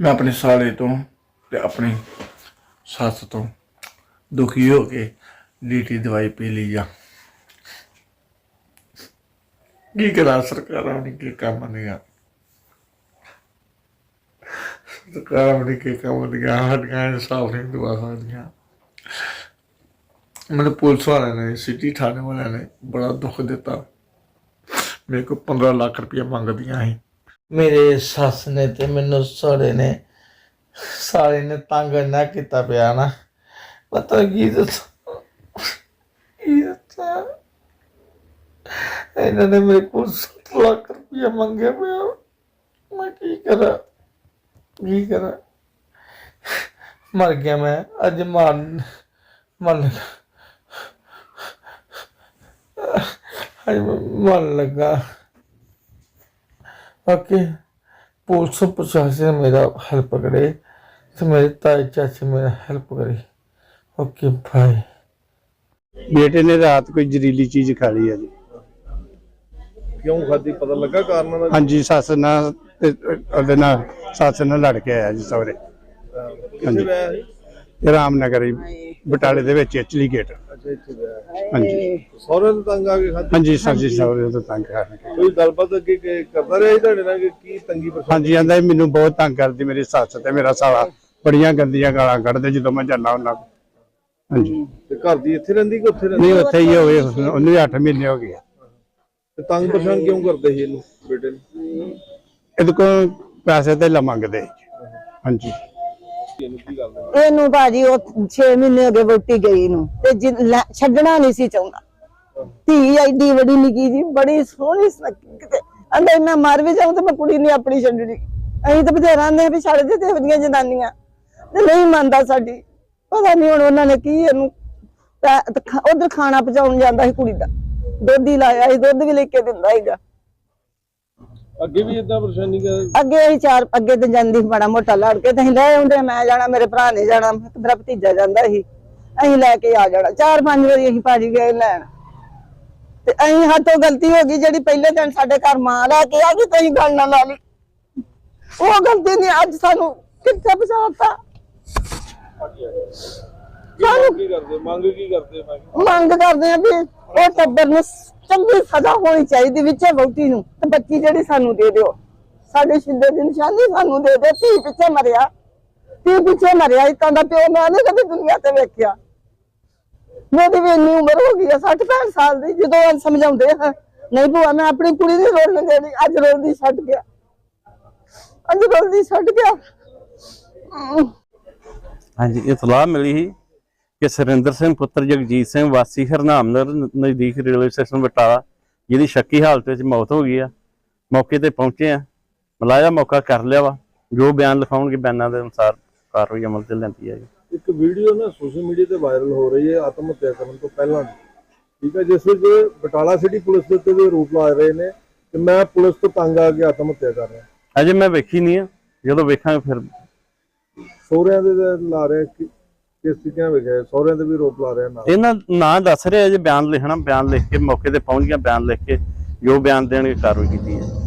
ਮੈਂ ਆਪਣੇ ਸਾਲੇ ਤੋਂ ਤੇ ਆਪਣੀ ਸੱਸ ਤੋਂ ਦੁਖੀ ਹੋ ਕੇ ਡੀਟੀ ਦਵਾਈ ਪੀ ਲਈ ਆ। ਕੀ ਕਰਾਂ ਸਰਕਾਰਾਂ ਨੇ ਕੀ ਕੰਮ ਨਹੀਂ ਆ। ਸਰਕਾਰਾਂ ਨੇ ਕੀ ਕੰਮ ਨਹੀਂ ਆ ਹਟੀਆਂ ਇਨਸਾਫ ਨਹੀਂ ਦਵਾ ਸਕਦੀਆਂ ਮੈਨੂੰ ਪੁਲਿਸ ਵਾਲਿਆਂ ਨੇ, ਸਿਟੀ ਥਾਣੇ ਵਾਲਿਆਂ ਨੇ ਬੜਾ ਦੁੱਖ ਦਿੱਤਾ। ਮੇਰੇ ਕੋਲ 15 ਲੱਖ ਰੁਪਇਆ ਮੰਗਦੀਆਂ ਸੀ। ਮੇਰੇ ਸੱਸ ਨੇ ਤੇ ਮੈਨੂੰ ਸਾਲੇ ਨੇ ਸਾਲੇ ਨੇ ਤੰਗ ਨਾ ਕੀਤਾ ਪਿਆ ਨਾ। ਪਤਾ ਕੀ ਦੱਸਾਂ? ਕੀ ਦੱਸਾਂ? ਇਹਨਾਂ ਨੇ ਮੇਰੇ ਕੋਲ 7 ਲੱਖ ਰੁਪਇਆ ਮੰਗਿਆ ਪਿਆ। ਮੈਂ ਕੀ ਕਰਾਂ? ਕੀ ਕਰਾਂ? ਮਰ ਗਿਆ ਮੈਂ। ਅੱਜ ਮਰਨ ਮਰ ਲੱਗਾ। ਅੱਜ ਮਰਨ ਲੱਗਾ। ਓਕੇ ਪੁਲਿਸ ਪ੍ਰਸ਼ਾਸਨ ਮੇਰਾ ਹੈਲਪ ਕਰੇ ਤੇ ਮੇਰੇ ਤਾਏ ਚਾਚੇ ਮੇਰਾ ਹੈਲਪ ਕਰੇ। ਓਕੇ ਬਾਏ ਬੇਟੇ ਨੇ ਰਾਤ ਕੋਈ ਜ਼ਹਿਰੀਲੀ ਚੀਜ਼ ਖਾ ਲਈ ਹੈ ਜੀ। ਕਿਉਂ ਖਾਦੀ ਪਤਾ ਲੱਗਾ ਕਾਰਨਾਂ ਦਾ? ਹਾਂਜੀ ਸੱਸ ਨਾਲ ਤੇ ਉਹਦੇ ਨਾਲ ਸੱਸ ਨਾਲ ਲੜ ਕੇ ਆਇਆ ਜੀ ਸਹੁਰੇ। ਕਿੱਥੇ ਵਿਆਹ ਹੈ ਇਹ ਰਾਮਨਗਰ ਹੀ, ਬਟਾਲੇ ਦੇ ਵਿੱਚ ਐਚਲੀ ਗੇਟ। ਅੱਛਾ ਇੱਥੇ ਵਿਆਹ ਹੈ। ਹਾਂਜੀ। ਸਹੁਰੇ ਤੋਂ ਤੰਗ ਆ ਕੇ ਖਾਦੀ ਹਾਂਜੀ ਸਬਜੀ ਸਹੁਰੇ ਤੋਂ ਤੰਗ ਕਰਕੇ ਕੋਈ ਗੱਲਬਾਤ ਅੱਗੇ ਕ- ਕਰਦਾ ਰਿਹਾ ਸੀ ਤੁਹਾਡੇ ਨਾਲ ਕਿ ਕੀ ਤੰਗੀ ਪਰੇਸ਼ਾਨੀ? ਹਾਂਜੀ ਆਂਦਾ ਮੈਨੂੰ ਬਹੁਤ ਤੰਗ ਕਰਦੀ ਮੇਰੀ ਸੱਸ ਤੇ ਮੇਰਾ ਸਾਲਾ। ਬੜੀਆਂ ਗੰਦੀਆਂ ਗਾਲਾਂ ਕੱਢਦੇ ਜਦੋਂ ਮੈਂ ਜਾਂਦਾ ਉਹਨਾਂ ਕੋਲ। ਹਾਂਜੀ। ਤੇ ਘਰ ਦੀ ਇੱਥੇ ਰਹਿੰਦੀ ਕਿ ਉੱਥੇ ਰਹਿੰਦੀ? ਨਹੀਂ ਉੱਥੇ ਹੀ ਹੋਵੇ ਉਹਨੂੰ ਵੀ 8 ਮਹੀਨੇ ਹੋ ਗਏ ਆ। ਤੇ ਤੰਗ ਪਰੇਸ਼ਾਨ ਕਿਉਂ ਕਰਦੇ ਸੀ ਇਹਨੂੰ ਬੇਟੇ ਨੂੰ? ਇਹਦੇ ਕੋਲ ਪੈਸੇ ਤੇ ਮੰਗਦੇ ਹਾਂਜੀ। ਇਹਨੂੰ ਭਾਜੀ ਉਹ 6 ਮਹੀਨੇ ਹੋ ਗਏ ਵੋਟੀ ਗਈ ਨੂੰ ਤੇ ਛੱਡਣਾ ਨਹੀਂ ਸੀ ਚਾਹੁੰਦਾ। ਧੀ ਐਡੀ ਵੱਡੀ ਨਿੱਕੀ ਜੀ, ਬੜੀ ਸੋਹਣੀ ਕਿਤੇ। ਅੰਦਰ ਮੈਂ ਮਰ ਵੀ ਜਾਊਂ ਤੇ ਮੈਂ ਕੁੜੀ ਨਹੀਂ ਆਪਣੀ ਛੱਡਣੀ। ਅਸੀਂ ਤਾਂ ਬਥੇਰਾ ਆਂਦੇ ਵੀ ਛੱਡ ਦੇ ਤੇ ਵਧੀਆਂ ਜਨਾਨੀਆਂ। ਤੇ ਨਹੀਂ ਮੰਨਦਾ ਸਾਡੀ। ਪਤਾ ਨਹੀਂ ਹੁਣ ਉਹਨਾਂ ਨੇ ਕੀ ਇਹਨੂੰ ਉਧਰ ਖਾਣਾ ਪਹੁੰਚਾਉਣ ਜਾਂਦਾ ਸੀ ਕੁੜੀ ਦਾ। ਦੁੱਧ ਹੀ ਲਾਇਆ ਸੀ, ਦੁੱਧ ਵੀ ਲੈ ਕੇ ਦਿੰਦਾ ਸੀਗਾ। ਅੱਗੇ ਵੀ ਇਦਾਂ ਪਰੇਸ਼ਾਨੀ ਕਰ ਅੱਗੇ ਅਸੀਂ ਚਾਰ ਅੱਗੇ ਤੇ ਜਾਂਦੀ ਸੀ ਮਾੜਾ ਮੋਟਾ ਲੜ ਕੇ ਤੇ ਅਸੀਂ ਲੈ ਆਉਂਦੇ ਮੈਂ ਜਾਣਾ ਮੇਰੇ ਭਰਾ ਨੇ ਜਾਣਾ ਮੇਰਾ ਭਤੀਜਾ ਜਾਂਦਾ ਸੀ। ਅਸੀਂ ਲੈ ਕੇ ਆ ਜਾਣਾ। ਚਾਰ ਪੰਜ ਵਾਰੀ ਅਸੀਂ ਭਾਜੀ ਗਏ ਲੈਣ। ਤੇ ਅਸੀਂ ਹੱਥੋਂ ਗਲਤੀ ਹੋ ਗਈ ਜਿਹੜੀ ਪਹਿਲੇ ਦਿਨ ਸਾਡੇ ਘਰ ਮਾਂ ਲੈ ਕੇ ਆ ਗਈ ਤੇ ਅਸੀਂ ਗੱਲ ਨਾ ਲਾ ਲਈ। ਉਹ ਗਲਤੀ ਨੇ ਅੱਜ ਸਾਨੂੰ ਕਿੱਥੇ ਪਹੁੰਚਾਤਾ ਕੀ ਕੀ ਕਰਦੇ? ਮੰਗ ਕੀ ਕਰਦੇ? ਮੰਗ ਕਰਦੇ ਆ ਵੀ ਉਹ ਟੱਬਰ ਨੂੰ ਚੰਗੀ ਸਜ਼ਾ ਹੋਣੀ ਚਾਹੀਦੀ ਵਿੱਚੇ ਵਹੁਟੀ ਨੂੰ। ਤੇ ਬੱਚੀ ਜਿਹੜੀ ਸਾਨੂੰ ਦੇ ਦਿਓ। ਸਾਡੇ ਸ਼ਿੰਦੇ ਦੀ ਨਿਸ਼ਾਨੀ ਸਾਨੂੰ ਦੇ ਦੇ ਧੀ ਪਿੱਛੇ ਮਰਿਆ। ਧੀ ਪਿੱਛੇ ਮਰਿਆ ਇਤਾਂ ਦਾ ਪਿਓ ਮੈਂ ਨਹੀਂ ਕਦੇ ਦੁਨੀਆ ਤੇ ਵੇਖਿਆ। ਮੇਰੀ ਵੀ ਇੰਨੀ ਉਮਰ ਹੋ ਗਈ ਆ 60 65 ਸਾਲ ਦੀ, ਜਦੋਂ ਅੱਜ ਸਮਝਾਉਂਦੇ ਆ, ਨਹੀਂ ਭੂਆ, ਮੈਂ ਆਪਣੀ ਕੁੜੀ ਨਹੀਂ ਰੋਣ ਦੇਣੀ, ਅੱਜ ਰੋਂਦੀ ਛੱਡ ਗਿਆ। ਅੱਜ ਰੋਂਦੀ ਛੱਡ ਗਿਆ। ਅਮ। ਹਾਂਜੀ ਇਤਲਾਹ ਮਿਲੀ ਸੀ। ਕਿ ਸੁਰਿੰਦਰ ਸਿੰਘ ਪੁੱਤਰ ਜਗਜੀਤ ਸਿੰਘ ਵਾਸੀ ਹਰਨਾਮਨਗਰ ਨ- ਨਜ਼ਦੀਕ ਰੇਲਵੇ ਸਟੇਸ਼ਨ ਬਟਾਲਾ ਜਿਹਦੀ ਸ਼ੱਕੀ ਹਾਲਤ ਵਿੱਚ ਮੌਤ ਹੋ ਗਈ ਆ। ਮੌਕੇ ਤੇ ਪਹੁੰਚੇ ਆ। ਮਲਾਇਆ ਮੌਕਾ ਕਰ ਲਿਆ ਵਾ। ਜੋ ਬਿਆਨ ਲਿਖਾਉਣਗੇ ਬਿਆਨਾਂ ਦੇ ਅਨੁਸਾਰ ਕਾਰਵਾਈ ਅਮਲ ਤੇ ਲੈਂਦੀ ਹੈ ਇੱਕ ਵੀਡੀਓ ਨਾ ਸੋਸ਼ਲ ਮੀਡੀਆ ਤੇ ਵਾਇਰਲ ਹੋ ਰਹੀ ਹੈ ਆਤਮ ਹੱਤਿਆ ਕਰਨ ਤੋਂ ਪਹਿਲਾਂ ਠੀਕ ਹੈ ਜਿਸ ਵਿੱਚ ਬਟਾਲਾ ਸਿਟੀ ਪੁਲਿਸ ਦੇ ਉੱਤੇ ਵੀ ਲਾ ਰਹੇ ਨੇ ਕਿ ਮੈਂ ਪੁਲਿਸ ਤੋਂ ਤੰਗ ਆ ਕੇ ਆਤਮ ਹੱਤਿਆ ਕਰ ਰਿਹਾ। ਅਜੇ ਮੈਂ ਵੇਖੀ ਨਹੀਂ ਆ। ਜਦੋਂ ਵੇਖਾਂਗੇ ਫਿਰ ਸਹੁਰਿਆਂ ਦੇ ਲਾ ਰਹੇ ਕਿ ਕਿਸ ਚੀਜ਼ਾਂ ਵਿਖੇ ਸਹੁਰਿਆਂ ਦੇ ਵੀ ਆਰੋਪ ਲਾ ਰਹੇ ਨਾਲ। ਇਹਨਾਂ ਨਾਂ ਦੱਸ ਰਿਹਾ ਜੇ ਬਿਆਨ ਲਿਖਣਾ, ਬਿਆਨ ਲਿਖ ਕੇ ਮੌਕੇ ਤੇ ਪਹੁੰਚ ਗਿਆ, ਬਿਆਨ ਲਿਖ ਕੇ ਜੋ ਬਿਆਨ ਦੇਣਗੇ ਕਾਰਵਾਈ ਕੀਤੀ ਹੈ